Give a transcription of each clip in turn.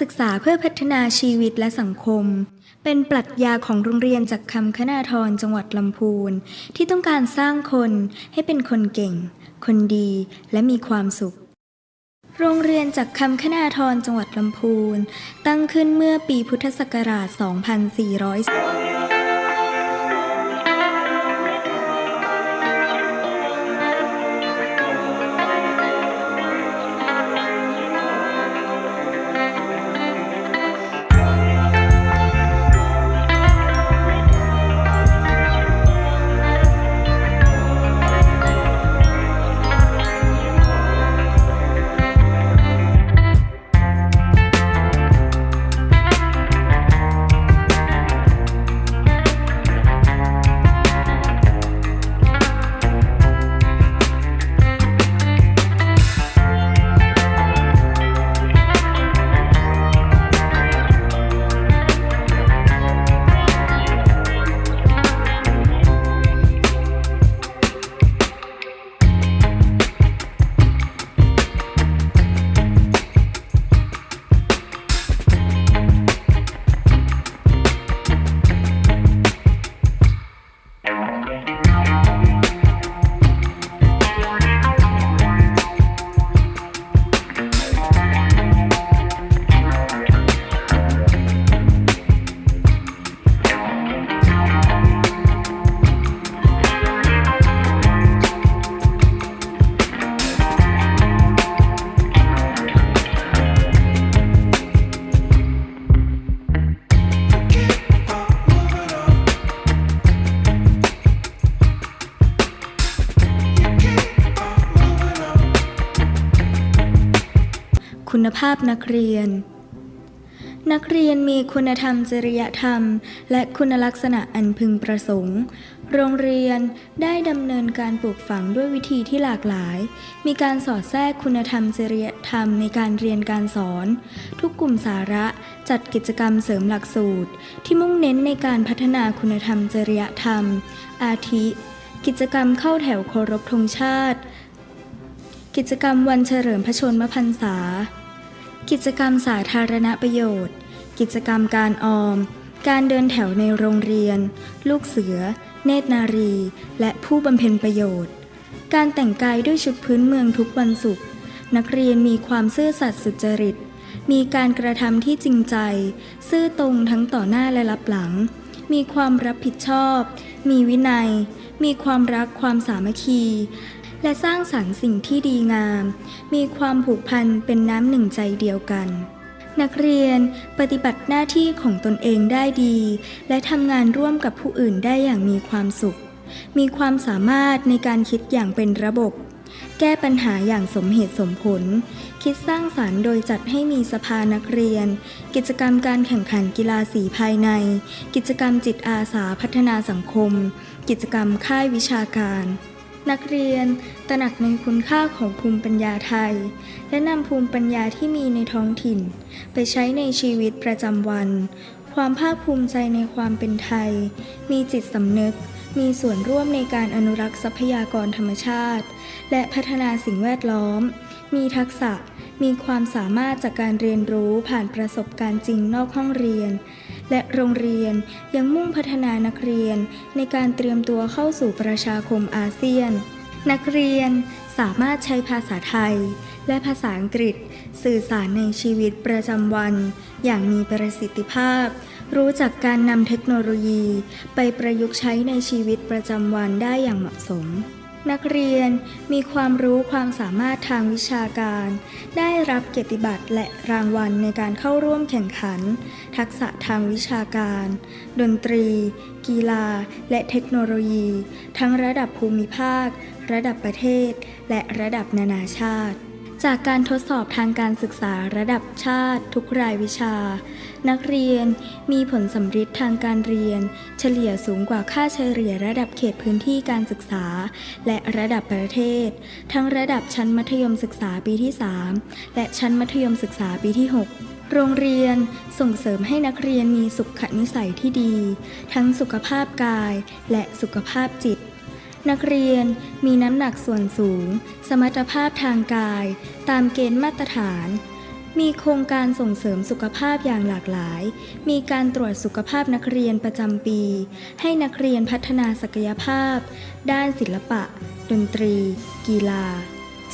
ศึกษาเพื่อพัฒนาชีวิตและสังคม เป็นปรัชญาของโรงเรียนจากคำคณาธรจังหวัดลำพูน ที่ต้องการสร้างคนให้เป็นคนเก่ง คนดีและมีความสุข โรงเรียนจากคำคณาธรจังหวัดลำพูน ตั้งขึ้นเมื่อปีพุทธศักราช 2400 ภาพนักเรียน นักเรียนมีคุณธรรมจริยธรรม และคุณลักษณะอันพึงประสงค์ โรงเรียนได้ดำเนินการปลูกฝังด้วยวิธีที่หลากหลาย มีการสอดแทรกคุณธรรมจริยธรรมในการเรียนการสอน ทุกกลุ่มสาระจัดกิจกรรมเสริมหลักสูตร ที่มุ่งเน้นในการพัฒนาคุณธรรมจริยธรรม อาทิ กิจกรรมเข้าแถวเคารพธงชาติกิจกรรมวันเฉลิมพระชนมพรรษา กิจกรรมสาธารณประโยชน์ กิจกรรมการออม การเดินแถวในโรงเรียน ลูกเสือ เนตรนารี และผู้บำเพ็ญประโยชน์ การแต่งกายด้วยชุดพื้นเมืองทุกวันศุกร์นักเรียนมีความซื่อสัตย์สุจริต มีการกระทำที่จริงใจ ซื่อตรงทั้งต่อหน้าและรับหลัง มีความรับผิดชอบ มีวินัย มีความรักความสามัคคี และสร้างสรรค์สิ่งที่ดีงาม มีความผูกพันเป็นน้ำหนึ่งใจเดียวกัน นักเรียนปฏิบัติหน้าที่ของตนเองได้ดี และทำงานร่วมกับผู้อื่นได้อย่างมีความสุข มีความสามารถในการคิดอย่างเป็นระบบ แก้ปัญหาอย่างสมเหตุสมผล คิดสร้างสารรค์โดยจัดให้มีสภานักเรียน กิจกรรมการแข่งขันกีฬาสีภายใน กิจกรรมจิตอาสาพัฒนาสังคม กิจกรรมค่ายวิชาการ นักเรียนตระหนักในคุณค่าของภูมิปัญญาไทย และนำภูมิปัญญาที่มีในท้องถิ่น ไปใช้ในชีวิตประจำวัน ความภาคภูมิใจในความเป็นไทย มีจิตสำนึก มีส่วนร่วมในการอนุรักษ์ทรัพยากรธรรมชาติ และพัฒนาสิ่งแวดล้อม มีทักษะมีความสามารถจากการเรียนรู้ผ่านประสบการณ์จริงนอกห้องเรียน และโรงเรียนยังมุ่งพัฒนานักเรียนในการเตรียมตัวเข้าสู่ประชาคมอาเซียน นักเรียนสามารถใช้ภาษาไทย และภาษาอังกฤษ สื่อสารในชีวิตประจำวัน อย่างมีประสิทธิภาพ รู้จักการนำเทคโนโลยี ไปประยุกต์ใช้ในชีวิตประจำวันได้อย่างเหมาะสม นักเรียนมีความรู้ความสามารถทางวิชาการ ได้รับเกียรติบัตรและรางวัลในการเข้าร่วมแข่งขัน ทักษะทางวิชาการ ดนตรี กีฬา และเทคโนโลยี ทั้งระดับภูมิภาค ระดับประเทศ และระดับนานาชาติ จากการทดสอบทางการศึกษาระดับชาติทุกรายวิชา นักเรียนมีผลสำฤทธิ์ทางการเรียน เฉลี่ยสูงกว่าค่าเฉลี่ยระดับเขตพื้นที่การศึกษา และระดับประเทศ ทั้งระดับชั้นมัธยมศึกษาปีที่ 3 และชั้นมัธยมศึกษาปีที่ 6โรงเรียนส่งเสริมให้นักเรียนมีสุขนิสัยที่ดี ทั้งสุขภาพกายและสุขภาพจิต นักเรียนมีน้ำหนักส่วนสูง สมรรถภาพทางกาย ตามเกณฑ์มาตรฐาน มีโครงการส่งเสริมสุขภาพอย่างหลากหลาย มีการตรวจสุขภาพนักเรียนประจำปี ให้นักเรียนพัฒนาศักยภาพ ด้านศิลปะ ดนตรี กีฬา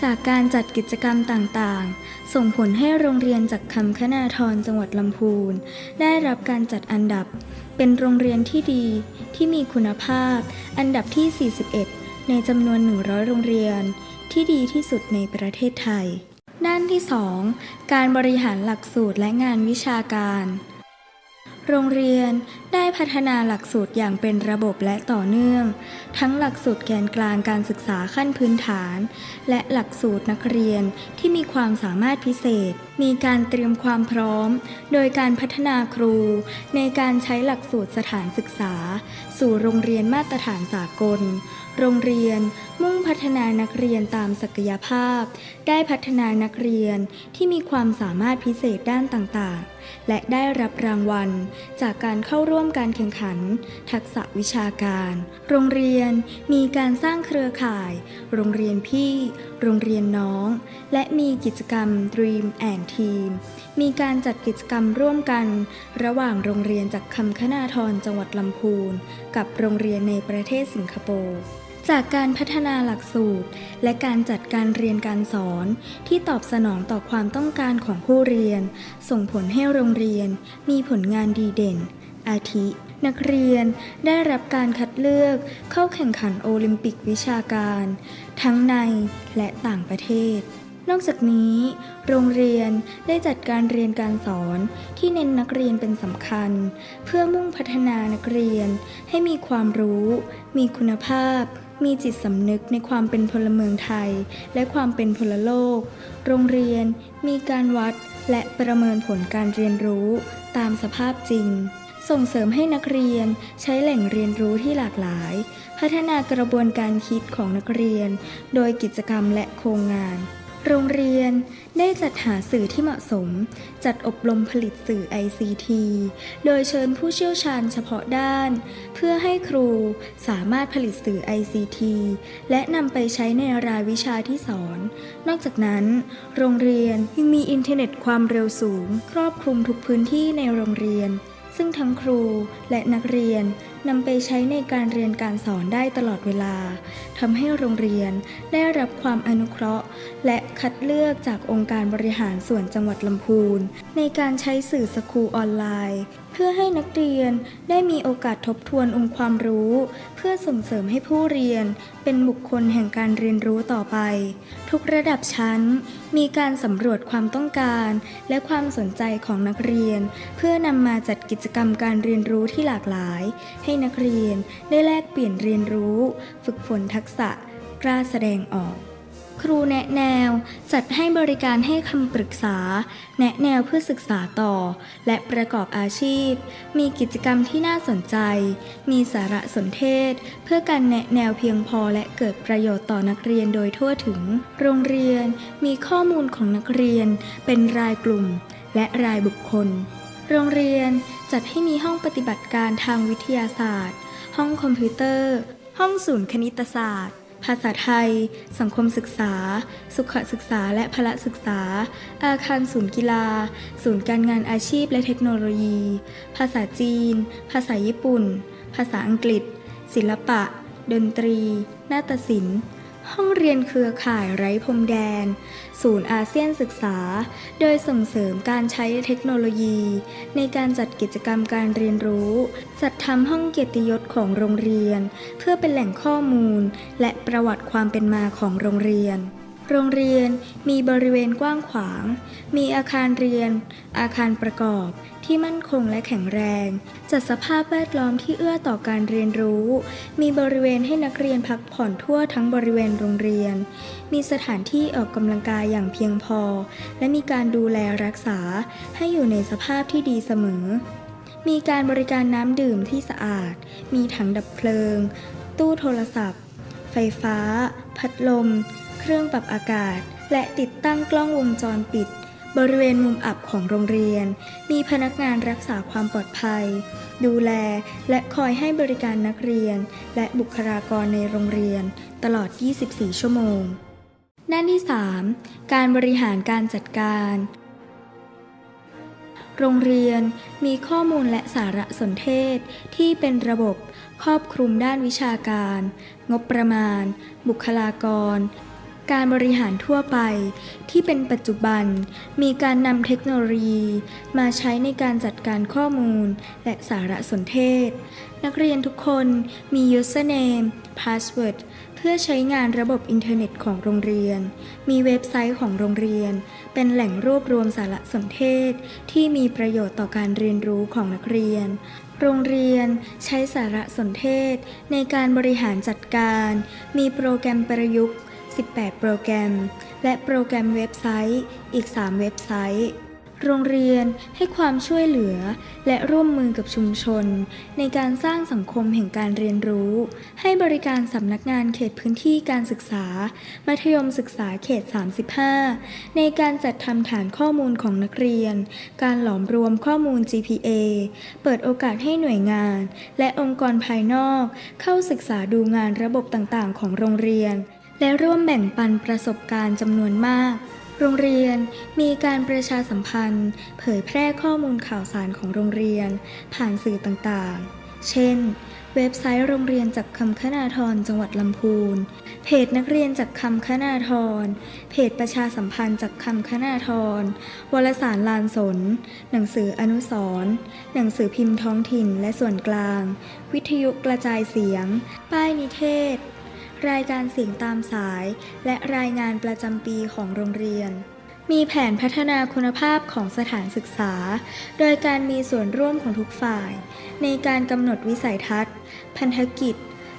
จากการจัดกิจกรรมต่างๆ ส่งผลให้โรงเรียนจากคำคณาทรจังหวัดลำพูน ได้รับการจัดอันดับ เป็นโรงเรียนที่ดีที่มีคุณภาพ อันดับที่ 41 ในจำนวน 100 โรงเรียน ที่ดีที่สุดในประเทศไทย ด้านที่ 2 การบริหารหลักสูตรและงานวิชาการ โรงเรียนได้พัฒนาหลักสูตรอย่างเป็นระบบและต่อเนื่อง ทั้งหลักสูตรแกนกลางการศึกษาขั้นพื้นฐาน และหลักสูตรนักเรียนที่มีความสามารถพิเศษ มีการเตรียมความพร้อม โดยการพัฒนาครู ในการใช้หลักสูตรสถานศึกษา สู่โรงเรียนมาตรฐานสากล โรงเรียนมุ่งพัฒนานักเรียนตามศักยภาพ ได้พัฒนานักเรียนที่มีความสามารถพิเศษด้านต่างๆ และได้รับรางวัล จากการเข้าร่วมการแข่งขัน ทักษะวิชาการ โรงเรียนมีการสร้างเครือข่าย โรงเรียนพี่ โรงเรียนน้อง และมีกิจกรรม Dream and Team มีการจัดกิจกรรมร่วมกัน ระหว่างโรงเรียนจากคำคณาทรจังหวัดลำพูน กับโรงเรียนในประเทศสิงคโปร์ จากการพัฒนาหลักสูตร และการจัดการเรียนการสอน ที่ตอบสนองต่อความต้องการของผู้เรียน ส่งผลให้โรงเรียน มีผลงานดีเด่น อาทิ นักเรียนได้รับการคัดเลือกเข้าแข่งขันโอลิมปิกวิชาการ ทั้งในและต่างประเทศ นอกจากนี้ โรงเรียนได้จัดการเรียนการสอนที่เน้นนักเรียนเป็นสำคัญ เพื่อมุ่งพัฒนานักเรียนให้มีความรู้ มีคุณภาพ มีจิตสำนึกในความเป็นพลเมืองไทย และความเป็นพลโลก โรงเรียน มีการวัดและประเมินผลการเรียนรู้ ตามสภาพจริง ส่งเสริมให้นักเรียนใช้แหล่งเรียนรู้ที่หลากหลาย พัฒนากระบวนการคิดของนักเรียน โดยกิจกรรมและโครงงาน โรงเรียน ได้จัดหาสื่อที่เหมาะสม จัดอบรมผลิตสื่อ ICT โดยเชิญผู้เชี่ยวชาญเฉพาะด้าน เพื่อให้ครูสามารถผลิตสื่อ ICT และนำไปใช้ในรายวิชาที่สอน นอกจากนั้น โรงเรียนยังมีอินเทอร์เน็ตความเร็วสูง ครอบคลุมทุกพื้นที่ในโรงเรียน ซึ่งทั้งครูและนักเรียน นำไปใช้ในการเรียนการสอนได้ตลอดเวลาทำให้โรงเรียนได้รับความอนุเคราะห์ และคัดเลือกจากองค์การบริหารส่วนจังหวัดลำพูน ในการใช้สื่อสคูออนไลน์ เพื่อให้นักเรียนได้มีโอกาสทบทวนองค์ความรู้ เพื่อส่งเสริมให้ผู้เรียนเป็นบุคคลแห่งการเรียนรู้ต่อไป ทุกระดับชั้น มีการสำรวจความต้องการ และความสนใจของนักเรียน เพื่อนำมาจัดกิจกรรมการเรียนรู้ที่หลากหลาย ให้นักเรียนได้แลกเปลี่ยนเรียนรู้ ฝึกฝนทักษะ กล้าแสดงออก ครูแนะแนวจัดให้บริการให้คำปรึกษา แนะแนวเพื่อศึกษาต่อ และประกอบอาชีพ มีกิจกรรมที่น่าสนใจ มีสารสนเทศ เพื่อการแนะแนวเพียงพอและเกิดประโยชน์ต่อนักเรียนโดยทั่วถึง โรงเรียนมีข้อมูลของนักเรียน เป็นรายกลุ่ม และรายบุคคล โรงเรียนจัดให้มีห้องปฏิบัติการทางวิทยาศาสตร์ ห้องคอมพิวเตอร์ ห้องศูนย์คณิตศาสตร์ ภาษาไทย สังคมศึกษา สุขศึกษาและพละศึกษา อาคารศูนย์กีฬา ศูนย์การงานอาชีพและเทคโนโลยี ภาษาจีน ภาษาญี่ปุ่น ภาษาอังกฤษ ศิลปะ ดนตรี นาฏศิลป์ ห้องเรียนเครือข่ายไร้พรมแดน ศูนย์อาเซียนศึกษา โดยส่งเสริมการใช้เทคโนโลยี ในการจัดกิจกรรมการเรียนรู้ จัดทำห้องเกียรติยศของโรงเรียน เพื่อเป็นแหล่งข้อมูล และประวัติความเป็นมาของโรงเรียน โรงเรียนมีบริเวณกว้างขวาง มีอาคารเรียน อาคารประกอบที่มั่นคงและแข็งแรง จัดสภาพแวดล้อมที่เอื้อต่อการเรียนรู้ มีบริเวณให้นักเรียนพักผ่อนทั่วทั้งบริเวณโรงเรียน มีสถานที่ออกกำลังกายอย่างเพียงพอ และมีการดูแลรักษาให้อยู่ในสภาพที่ดีเสมอ มีการบริการน้ำดื่มที่สะอาด มีถังดับเพลิง ตู้โทรศัพท์ ไฟฟ้า พัดลม เครื่องปรับอากาศ และติดตั้งกล้องวงจรปิด บริเวณมุมอับของโรงเรียน มีพนักงานรักษาความปลอดภัย ดูแลและคอยให้บริการนักเรียน และบุคลากรในโรงเรียน ตลอด 24 ชั่วโมงด้านที่ 3 การบริหารการจัดการโรงเรียนมีข้อมูลและสารสนเทศที่เป็นระบบครอบคลุมด้านวิชาการ งบประมาณ บุคลากร การบริหารทั่วไปที่เป็นปัจจุบันมีการนำเทคโนโลยี มาใช้ในการจัดการข้อมูล และสารสนเทศ นักเรียนทุกคนมี username password เพื่อใช้งานระบบอินเทอร์เน็ตของโรงเรียน มีเว็บไซต์ของโรงเรียน เป็นแหล่งรวบรวมสารสนเทศ ที่มีประโยชน์ต่อการเรียนรู้ของนักเรียนโรงเรียนใช้สารสนเทศในการบริหารจัดการ มีโปรแกรมประยุกต์ 18 โปรแกรม และโปรแกรมเว็บไซต์อีก 3 เว็บไซต์โรงเรียนให้ความช่วยเหลือและร่วมมือกับชุมชน ในการสร้างสังคมแห่งการเรียนรู้ ให้บริการสำนักงานเขตพื้นที่การศึกษา มัธยมศึกษาเขต 35 ในการจัดทำฐานข้อมูลของนักเรียน การหลอมรวมข้อมูล GPA เปิดโอกาสให้หน่วยงาน และองค์กรภายนอก เข้าศึกษาดูงานระบบต่างๆ ของโรงเรียน และร่วมแบ่งปันประสบการณ์จำนวนมาก โรงเรียนมีการประชาสัมพันธ์ เผยแพร่ข้อมูลข่าวสารของโรงเรียน ผ่านสื่อต่างๆ เช่น เว็บไซต์โรงเรียนจากคำคณาธรจังหวัดลำพูน เพจนักเรียนจากคำคณาธร เพจประชาสัมพันธ์จากคำคณาธร วารสารลานสน หนังสืออนุสรณ์หนังสือพิมพ์ท้องถิ่นและส่วนกลาง วิทยุกระจายเสียง ป้ายนิเทศ รายการเสียงตามสาย และรายงานประจำปีของโรงเรียน มีแผนพัฒนาคุณภาพของสถานศึกษา โดยการมีส่วนร่วมของทุกฝ่าย ในการกำหนดวิสัยทัศน์ พันธกิจ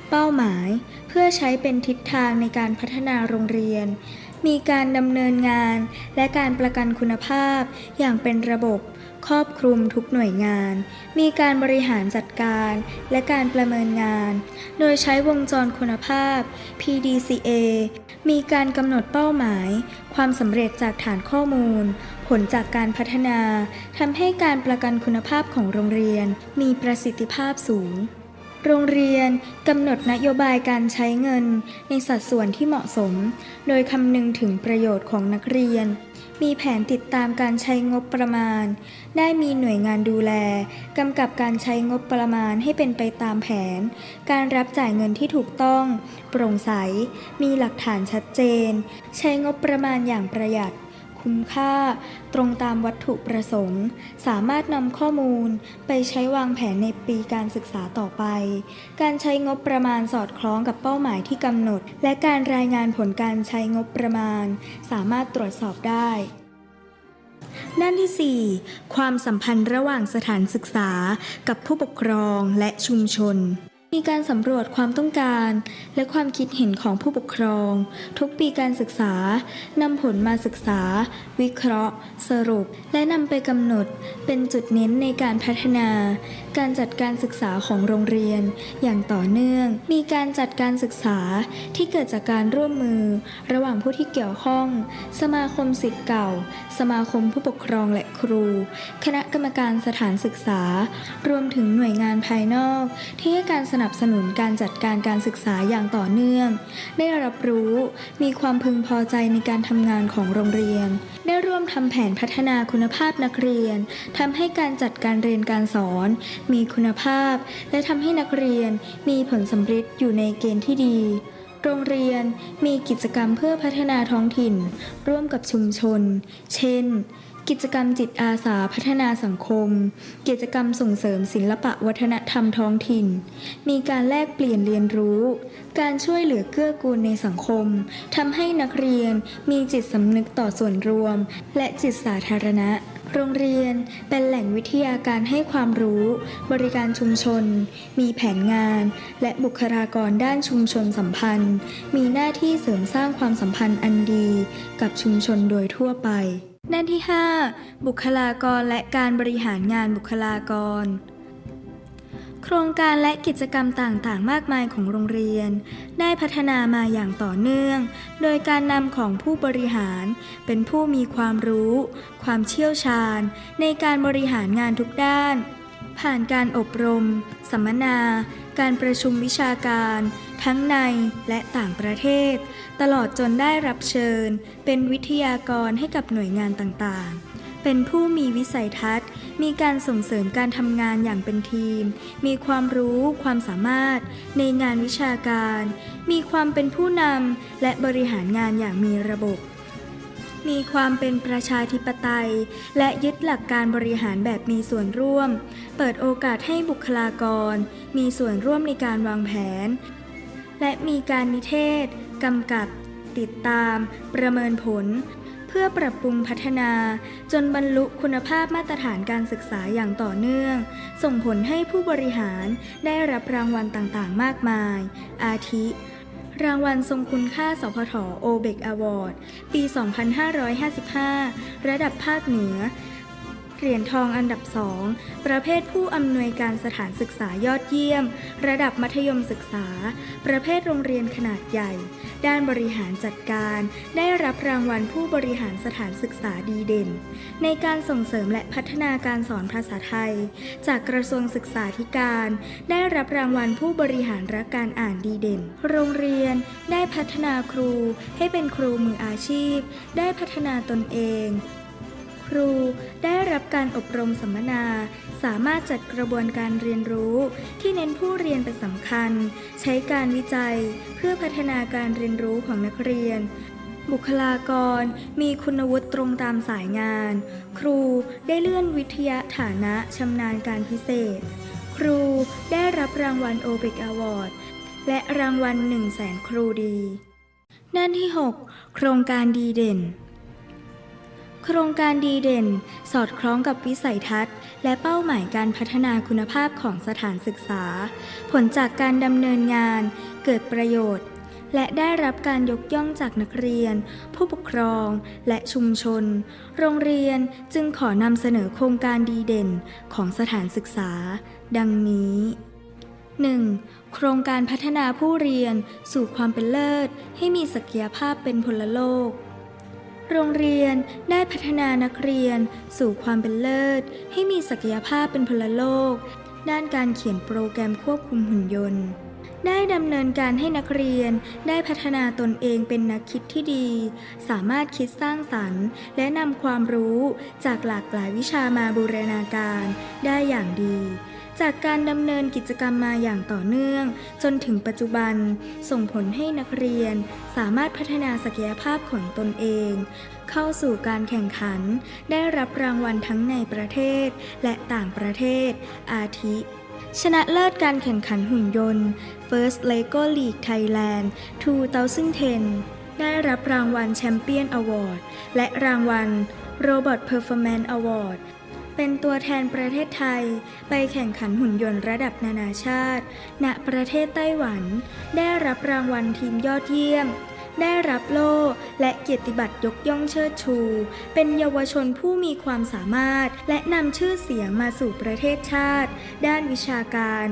เป้าหมาย เพื่อใช้เป็นทิศทางในการพัฒนาโรงเรียน มีการดำเนินงาน และการประกันคุณภาพอย่างเป็นระบบ ครอบคลุมทุกหน่วยงาน มีการบริหารจัดการและการประเมินงาน โดยใช้วงจรคุณภาพ PDCA มีการกำหนดเป้าหมาย ความสำเร็จจากฐานข้อมูล ผลจากการพัฒนาทำให้การประกันคุณภาพของโรงเรียน มีประสิทธิภาพสูง โรงเรียนกำหนดนโยบายการใช้เงิน ในสัดส่วนที่เหมาะสม โดยคำนึงถึงประโยชน์ของนักเรียน มีแผนติดตามการใช้งบประมาณ ได้มีหน่วยงานดูแล กำกับการใช้งบประมาณให้เป็นไปตามแผน การรับจ่ายเงินที่ถูกต้อง โปร่งใส มีหลักฐานชัดเจน ใช้งบประมาณอย่างประหยัด คุ้มค่า ตรงตามวัตถุประสงค์ สามารถนำข้อมูลไปใช้วางแผนในปีการศึกษาต่อไป การใช้งบประมาณสอดคล้องกับเป้าหมายที่กำหนด และการรายงานผลการใช้งบประมาณ สามารถตรวจสอบได้ด้านที่ 4 ความสัมพันธ์ระหว่างสถานศึกษากับผู้ปกครองและชุมชน มีการสำรวจความต้องการ และความคิดเห็นของผู้ปกครอง ทุกปีการศึกษานำผลมาศึกษา วิเคราะห์ สรุป และนำไปกำหนด เป็นจุดเน้นในการพัฒนา การจัดการศึกษาของโรงเรียน อย่างต่อเนื่อง มีการจัดการศึกษาที่เกิดจากการร่วมมือ ระหว่างผู้ที่เกี่ยวข้อง สมาคมสิทธิ์เก่า สมาคมผู้ปกครองและครู คณะกรรมการสถานศึกษา รวมถึงหน่วยงานภายนอก ที่ให้การสนับสนุนการจัดการการศึกษาอย่างต่อเนื่อง ได้รับรู้มีความพึงพอใจในการทำงานของโรงเรียน ได้ร่วมทำแผนพัฒนาคุณภาพนักเรียนทำให้การจัดการเรียนการสอน มีคุณภาพ และทำให้นักเรียนมีผลสำฤทธิ์อยู่ในเกณฑ์ที่ดีโรงเรียนมีกิจกรรมเพื่อพัฒนาท้องถิ่น ร่วมกับชุมชน เช่น กิจกรรมจิตอาสาพัฒนาสังคม กิจกรรมส่งเสริมศิลปะวัฒนธรรมท้องถิ่น มีการแลกเปลี่ยนเรียนรู้ การช่วยเหลือเกื้อกูลในสังคมทำให้นักเรียนมีจิตสำนึกต่อส่วนรวม และจิตสาธารณะ โรงเรียนเป็นแหล่งวิทยาการให้ความรู้ บริการชุมชน มีแผนงาน และบุคลากรด้านชุมชนสัมพันธ์ มีหน้าที่เสริมสร้างความสัมพันธ์อันดี กับชุมชนโดยทั่วไป ด้านที่ 5 บุคลากรและการบริหารงานบุคลากร โครงการและกิจกรรมต่างๆ มากมายของโรงเรียน ได้พัฒนามาอย่างต่อเนื่อง โดยการนำของผู้บริหารเป็นผู้มีความรู้ ความเชี่ยวชาญ ในการบริหารงานทุกด้าน ผ่านการอบรม สัมมนา การประชุมวิชาการ ทั้งในและต่างประเทศ ตลอดจนได้รับเชิญ เป็นวิทยากรให้กับหน่วยงานต่างๆ เป็นผู้มีวิสัยทัศน์ มีการส่งเสริมการทำงานอย่างเป็นทีม มีความรู้ความสามารถ ในงานวิชาการ มีความเป็นผู้นำและบริหารงานอย่างมีระบบ มีความเป็นประชาธิปไตย และยึดหลักการบริหารแบบมีส่วนร่วม เปิดโอกาสให้บุคลากร มีส่วนร่วมในการวางแผน และมีการนิเทศกำกับ ติดตาม ประเมินผล เพื่อปรับปรุงพัฒนา จนบรรลุคุณภาพมาตรฐานการศึกษาอย่างต่อเนื่อง ส่งผลให้ผู้บริหารได้รับรางวัลต่างๆ มากมาย อาทิ รางวัลทรงคุณค่าสพทโอเบกอวอร์ด ปี 2555 ระดับภาคเหนือ เหรียญทองอันดับ2ประเภทผู้อำนวยการสถานศึกษายอดเยี่ยม ระดับมัธยมศึกษา ประเภทโรงเรียนขนาดใหญ่ ด้านบริหารจัดการ ได้รับรางวัลผู้บริหารสถานศึกษาดีเด่น ในการส่งเสริมและพัฒนาการสอนภาษาไทย จากกระทรวงศึกษาธิการ ได้รับรางวัลผู้บริหารรักการอ่านดีเด่น โรงเรียน ได้พัฒนาครูให้เป็นครูมืออาชีพ ได้พัฒนาตนเอง ครูได้รับการอบรมสัมมนา สามารถจัดกระบวนการเรียนรู้ที่เน้นผู้เรียนเป็นสำคัญ ใช้การวิจัยเพื่อพัฒนาการเรียนรู้ของนักเรียน บุคลากรมีคุณวุฒิตรงตามสายงาน ครูได้เลื่อนวิทยาฐานะชำนาญการพิเศษ ครูได้รับรางวัลโอเบกอวอร์ดและรางวัล1 0 0 0 0แสนครูดีด้านที่ 6 โครงการดีเด่น โครงการดีเด่น สอดคล้องกับวิสัยทัศน์ และเป้าหมายการพัฒนาคุณภาพของสถานศึกษา ผลจากการดำเนินงาน เกิดประโยชน์ และได้รับการยกย่องจากนักเรียน ผู้ปกครอง และชุมชน โรงเรียนจึงขอนำเสนอโครงการดีเด่นของสถานศึกษา ดังนี้ 1. โครงการพัฒนาผู้เรียนสู่ความเป็นเลิศ ให้มีศักยภาพเป็นพลโลก โรงเรียนได้พัฒนานักเรียนสู่ความเป็นเลิศ ให้มีศักยภาพเป็นพลโลก ด้านการเขียนโปรแกรมควบคุมหุ่นยนต์ ได้ดำเนินการให้นักเรียนได้พัฒนาตนเองเป็นนักคิดที่ดี สามารถคิดสร้างสรรค์ และนำความรู้จากหลากหลายวิชามาบูรณาการได้อย่างดี จากการดำเนินกิจกรรมมาอย่างต่อเนื่อง จนถึงปัจจุบัน ส่งผลให้นักเรียน สามารถพัฒนาศักยภาพของตนเอง เข้าสู่การแข่งขัน ได้รับรางวัลทั้งในประเทศ และต่างประเทศ อาทิ ชนะเลิศการแข่งขันหุ่นยนต์ First Lego League Thailand 2010 ได้รับรางวัลแชมเปี้ยนอวอร์ดและรางวัล Robot Performance Award เป็นตัวแทนประเทศไทย ไปแข่งขันหุ่นยนต์ระดับนานาชาติ ณ ประเทศไต้หวัน ได้รับรางวัลทีมยอดเยี่ยม ได้รับโล่และเกียรติบัตรยกย่องเชิดชู เป็นเยาวชนผู้มีความสามารถ และนำชื่อเสียงมาสู่ประเทศชาติ ด้านวิชาการ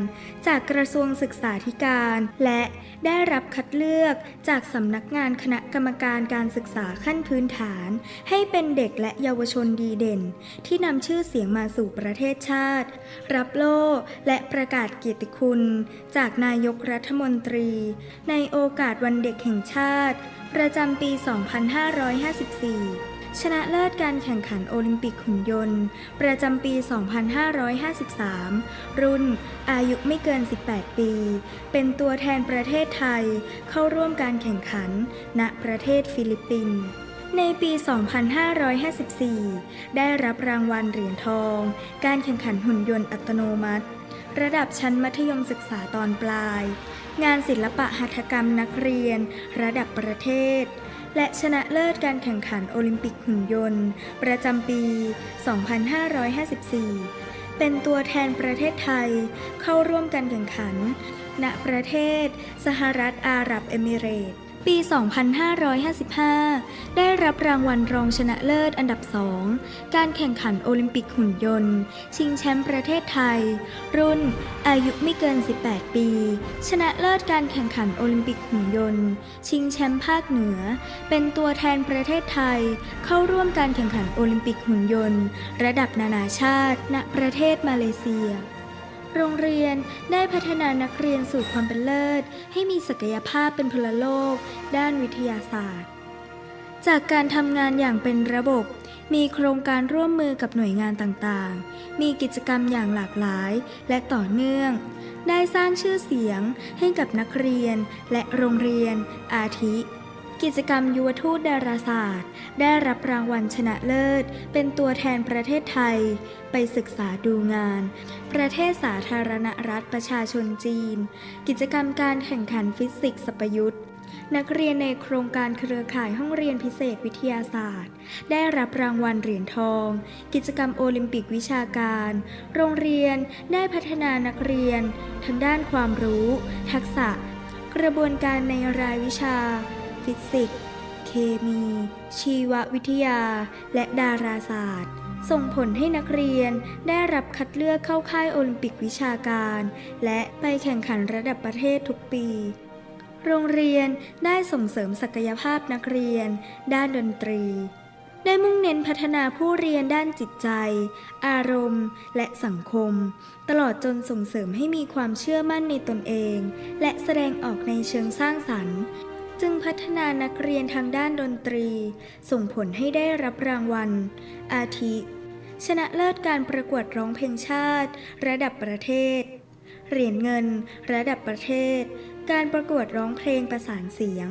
จากกระทรวงศึกษาธิการ และได้รับคัดเลือกจากสำนักงานคณะกรรมการการศึกษาขั้นพื้นฐาน ให้เป็นเด็กและเยาวชนดีเด่น ที่นำชื่อเสียงมาสู่ประเทศชาติ รับโล่และประกาศเกียรติคุณ จากนายกรัฐมนตรี ในโอกาสวันเด็กแห่งชาติ ประจำปี 2554 ชนะเลิศการแข่งขันโอลิมปิกหุ่นยนต์ ประจำปี 2553 รุ่นอายุไม่เกิน 18 ปี เป็นตัวแทนประเทศไทยเข้าร่วมการแข่งขัน ณประเทศฟิลิปปินส์ในปี 2554 ได้รับรางวัลเหรียญทอง การแข่งขันหุ่นยนต์อัตโนมัติ ระดับชั้นมัธยมศึกษาตอนปลาย งานศิลปะหัตถกรรมนักเรียน ระดับประเทศ และชนะเลิศการแข่งขันโอลิมปิกหุ่นยนต์ ประจำปี 2554 เป็นตัวแทนประเทศไทยเข้าร่วมการแข่งขัน ณ ประเทศ สหรัฐอาหรับเอมิเรต์ ปี 2555 ได้รับรางวัลรองชนะเลิศอันดับ2การแข่งขันโอลิมปิกหุ่นยนต์ ชิงแชมป์ประเทศไทย รุ่น อายุไม่เกิน 18 ปี ชนะเลิศการแข่งขันโอลิมปิกหุ่นยนต์ ชิงแชมป์ภาคเหนือ เป็นตัวแทนประเทศไทย เข้าร่วมการแข่งขันโอลิมปิกหุ่นยนต์ ระดับนานาชาติ ณ ประเทศมาเลเซีย โรงเรียนได้พัฒนานักเรียนสู่ความเป็นเลิศ ให้มีศักยภาพเป็นพลโลก ด้านวิทยาศาสตร์ จากการทำงานอย่างเป็นระบบ มีโครงการร่วมมือกับหน่วยงานต่างๆ มีกิจกรรมอย่างหลากหลายและต่อเนื่อง ได้สร้างชื่อเสียงให้กับนักเรียนและโรงเรียนอาทิ กิจกรรมยุวทูตดาราศาสตร์ ได้รับรางวัลชนะเลิศ เป็นตัวแทนประเทศไทย ไปศึกษาดูงาน ประเทศสาธารณรัฐประชาชนจีน กิจกรรมการแข่งขันฟิสิกส์สปยุทธ์นักเรียนในโครงการเครือข่ายห้องเรียนพิเศษวิทยาศาสตร์ ได้รับรางวัลเหรียญทอง กิจกรรมโอลิมปิกวิชาการ โรงเรียนได้พัฒนานักเรียน ทั้งด้านความรู้ ทักษะ กระบวนการในรายวิชา ฟิสิกส์ เคมี ชีววิทยา และดาราศาสตร์ ส่งผลให้นักเรียนได้รับคัดเลือกเข้าค่ายโอลิมปิกวิชาการ และไปแข่งขันระดับประเทศทุกปี โรงเรียนได้ส่งเสริมศักยภาพนักเรียน ด้านดนตรี ได้มุ่งเน้นพัฒนาผู้เรียนด้านจิตใจ อารมณ์ และสังคม ตลอดจนส่งเสริมให้มีความเชื่อมั่นในตนเอง และแสดงออกในเชิงสร้างสรรค์ จึงพัฒนานักเรียนทางด้านดนตรี ส่งผลให้ได้รับรางวัล อาทิ ชนะเลิศการประกวดร้องเพลงชาติ ระดับประเทศ เหรียญเงิน ระดับประเทศ การประกวดร้องเพลงประสานเสียง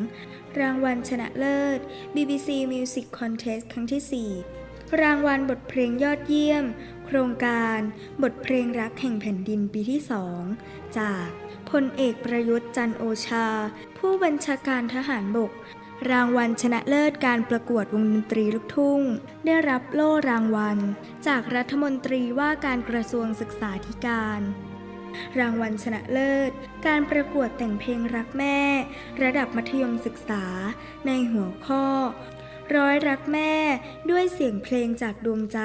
รางวัลชนะเลิศ BBC Music Contest ครั้งที่ 4 รางวัลบทเพลงยอดเยี่ยม โครงการ บทเพลงรักแห่งแผ่นดินปีที่ 2 จาก พลเอกประยุทธ์จันโอชา ผู้บัญชาการทหารบก รางวัลชนะเลิศการประกวดวงดนตรีลูกทุ่ง ได้รับโล่รางวัล จากรัฐมนตรีว่าการกระทรวงศึกษาธิการ รางวัลชนะเลิศ การประกวดแต่งเพลงรักแม่ ระดับมัธยมศึกษา ในหัวข้อ ร้อยรักแม่ด้วยเสียงเพลงจากดวงใจ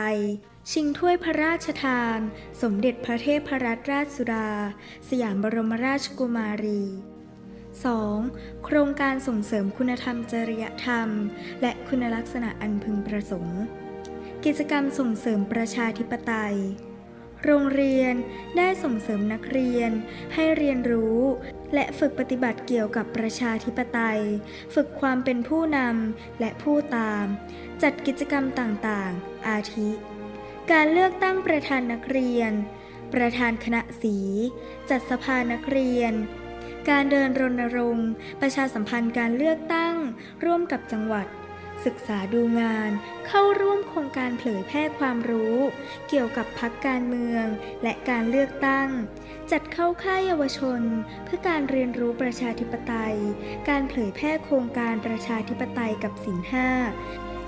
ชิงถ้วยพระราชทาน สมเด็จพระเทพรัตนราชสุดา สยามบรมราชกุมารี 2. โครงการส่งเสริมคุณธรรมจริยธรรม และคุณลักษณะอันพึงประสงค์ กิจกรรมส่งเสริมประชาธิปไตย โรงเรียนได้ส่งเสริมนักเรียน ให้เรียนรู้ และฝึกปฏิบัติเกี่ยวกับประชาธิปไตย ฝึกความเป็นผู้นำและผู้ตาม จัดกิจกรรมต่างๆ อาทิ การเลือกตั้งประธานนักเรียน ประธานคณะสี จัดสภานักเรียน การเดินรณรงค์ ประชาสัมพันธ์การเลือกตั้ง ร่วมกับจังหวัด ศึกษาดูงาน เข้าร่วมโครงการเผยแพร่ความรู้ เกี่ยวกับพักการเมือง และการเลือกตั้ง จัดเข้าค่ายเยาวชน เพื่อการเรียนรู้ประชาธิปไตย การเผยแพร่โครงการประชาธิปไตยกับสินห้า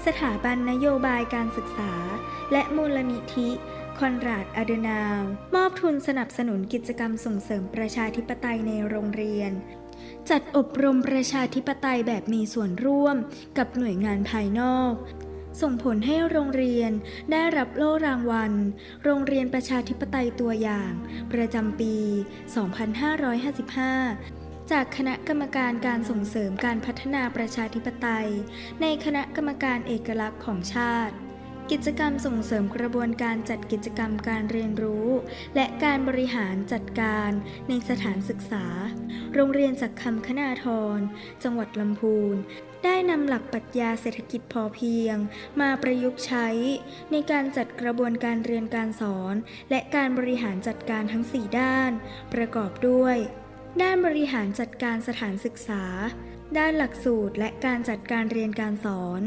สถาบันนโยบายการศึกษา และมูลนิธิคอนราดอเดนาว มอบทุนสนับสนุนกิจกรรมส่งเสริมประชาธิปไตยในโรงเรียน จัดอบรมประชาธิปไตยแบบมีส่วนร่วมกับหน่วยงานภายนอก ส่งผลให้โรงเรียนได้รับโล่รางวัล โรงเรียนประชาธิปไตยตัวอย่าง ประจำปี 2555 จากคณะกรรมการการส่งเสริมการพัฒนาประชาธิปไตย ในคณะกรรมการเอกลักษณ์ของชาติ กิจกรรมส่งเสริมกระบวนการจัดกิจกรรมการเรียนรู้ และการบริหารจัดการในสถานศึกษา โรงเรียนจากคำคณาธรจังหวัดลำพูน ได้นำหลักปรัชญาเศรษฐกิจพอเพียง มาประยุกต์ใช้ ในการจัดกระบวนการเรียนการสอน และการบริหารจัดการทั้ง 4 ด้าน ประกอบด้วย ด้านบริหารจัดการสถานศึกษา ด้านหลักสูตรและการจัดการเรียนการสอน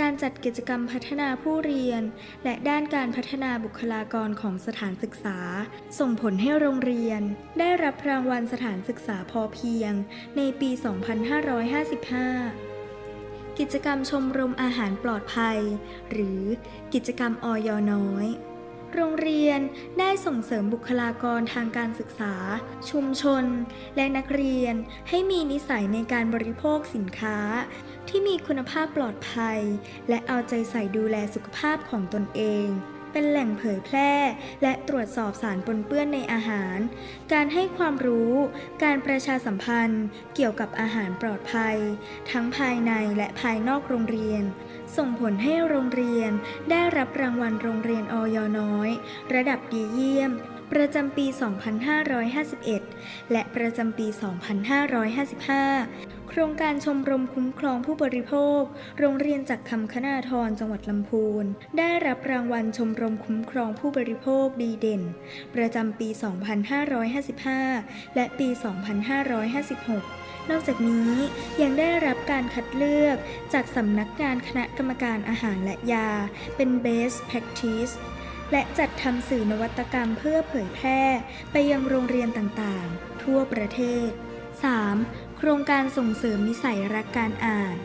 การจัดกิจกรรมพัฒนาผู้เรียน และด้านการพัฒนาบุคลากรของสถานศึกษา ส่งผลให้โรงเรียน ได้รับรางวัลสถานศึกษาพอเพียง ในปี 2555กิจกรรมชมรมอาหารปลอดภัย หรือกิจกรรมออยน้อย โรงเรียนได้ส่งเสริมบุคลากรทางการศึกษา ชุมชน และนักเรียนให้มีนิสัยในการบริโภคสินค้า ที่มีคุณภาพปลอดภัย และเอาใจใส่ดูแลสุขภาพของตนเอง เป็นแหล่งเผยแพร่ และตรวจสอบสารปนเปื้อนในอาหาร การให้ความรู้ การประชาสัมพันธ์ เกี่ยวกับอาหารปลอดภัย ทั้งภายในและภายนอกโรงเรียน ส่งผลให้โรงเรียนได้รับรางวัลโรงเรียนออยน้อย ระดับดีเยี่ยม ประจำปี 2551 และประจำปี 2555 โครงการชมรมคุ้มครองผู้บริโภค โรงเรียนจากคำคณาธรจังหวัดลำพูน ได้รับรางวัลชมรมคุ้มครองผู้บริโภคดีเด่น ประจำปี 2555 และปี 2556นอกจากนี้ยังได้รับการคัดเลือกจากสำนักงานคณะกรรมการอาหารและยา เป็น Best Practice และจัดทำสื่อนวัตกรรมเพื่อเผยแพร่ ไปยังโรงเรียนต่างๆ ทั่วประเทศ 3. โครงการส่งเสริมนิสัยรักการอ่าน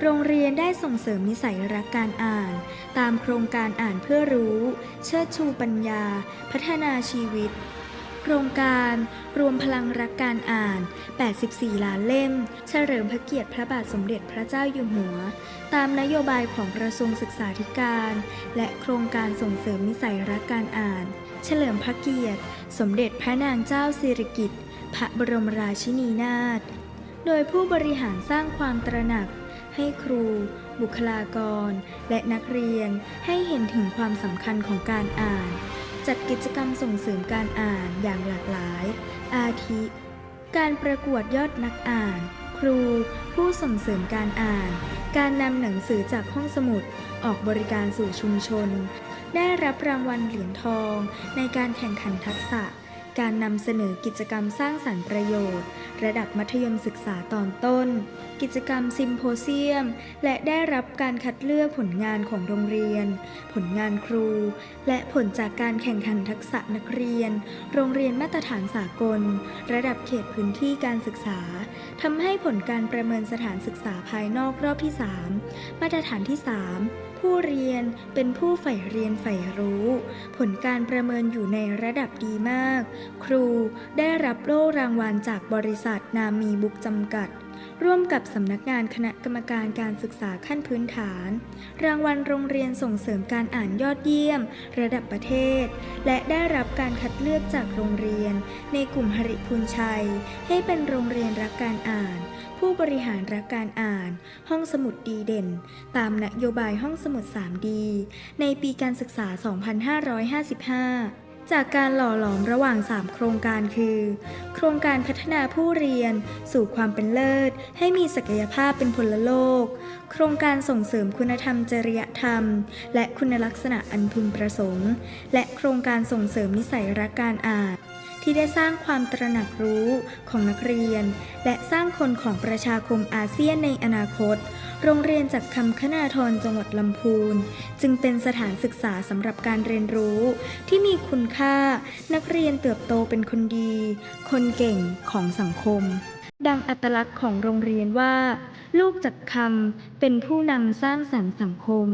โรงเรียนได้ส่งเสริมนิสัยรักการอ่าน ตามโครงการอ่านเพื่อรู้ เชิดชูปัญญา พัฒนาชีวิต โครงการรวมพลังรักการอ่าน 84 ล้านเล่ม เฉลิมพระเกียรติพระบาทสมเด็จพระเจ้าอยู่หัว ตามนโยบายของกระทรวงศึกษาธิการ และโครงการส่งเสริมนิสัยรักการอ่าน เฉลิมพระเกียรติ สมเด็จพระนางเจ้าสิริกิติ์พระบรมราชินีนาถ โดยผู้บริหารสร้างความตระหนัก ให้ครู บุคลากร และนักเรียนให้เห็นถึงความสำคัญของการอ่าน จัดกิจกรรมส่งเสริมการอ่านอย่างหลากหลาย อาทิ การประกวดยอดนักอ่าน ครู ผู้ส่งเสริมการอ่าน การนำหนังสือจากห้องสมุดออกบริการสู่ชุมชน ได้รับรางวัลเหรียญทองในการแข่งขันทักษะ การนำเสนอกิจกรรมสร้างสรรค์ประโยชน์ ระดับมัธยมศึกษาตอนต้น กิจกรรมซิมโพเซียม และได้รับการคัดเลือกผลงานของโรงเรียน ผลงานครู และผลจากการแข่งขันทักษะนักเรียน โรงเรียนมาตรฐานสากล ระดับเขตพื้นที่การศึกษาทำให้ผลการประเมินสถานศึกษาภายนอกรอบที่ 3 มาตรฐานที่ 3 ผู้เรียนเป็นผู้ใฝ่เรียนใฝ่รู้ ผลการประเมินอยู่ในระดับดีมาก ครูได้รับโล่รางวัลจากบริษัทนามีบุกจำกัด ร่วมกับสำนักงานคณะกรรมการการศึกษาขั้นพื้นฐาน รางวัลโรงเรียนส่งเสริมการอ่านยอดเยี่ยม ระดับประเทศ และได้รับการคัดเลือกจากโรงเรียน ในกลุ่มหริพูนชัย ให้เป็นโรงเรียนรักการอ่าน ผู้บริหารรักการอ่าน ห้องสมุดดีเด่น ตามนโยบายห้องสมุด 3D ในปีการศึกษา 2555จากการหล่อหลอมระหว่าง 3 โครงการคือ โครงการพัฒนาผู้เรียน สู่ความเป็นเลิศ ให้มีศักยภาพเป็นพลโลก โครงการส่งเสริมคุณธรรมจริยธรรม และคุณลักษณะอันพึงประสงค์ และโครงการส่งเสริมนิสัยรักการอ่าน ที่ได้สร้างความตระหนักรู้ของนักเรียน และสร้างคนของประชาคมอาเซียนในอนาคต โรงเรียนจากคำคณาธรจังหวัดลำพูน จึงเป็นสถานศึกษาสำหรับการเรียนรู้ ที่มีคุณค่า นักเรียนเติบโตเป็นคนดี คนเก่งของสังคม ดังอัตลักษณ์ของโรงเรียนว่า ลูกจากคำเป็นผู้นำสร้างสรรค์สังคม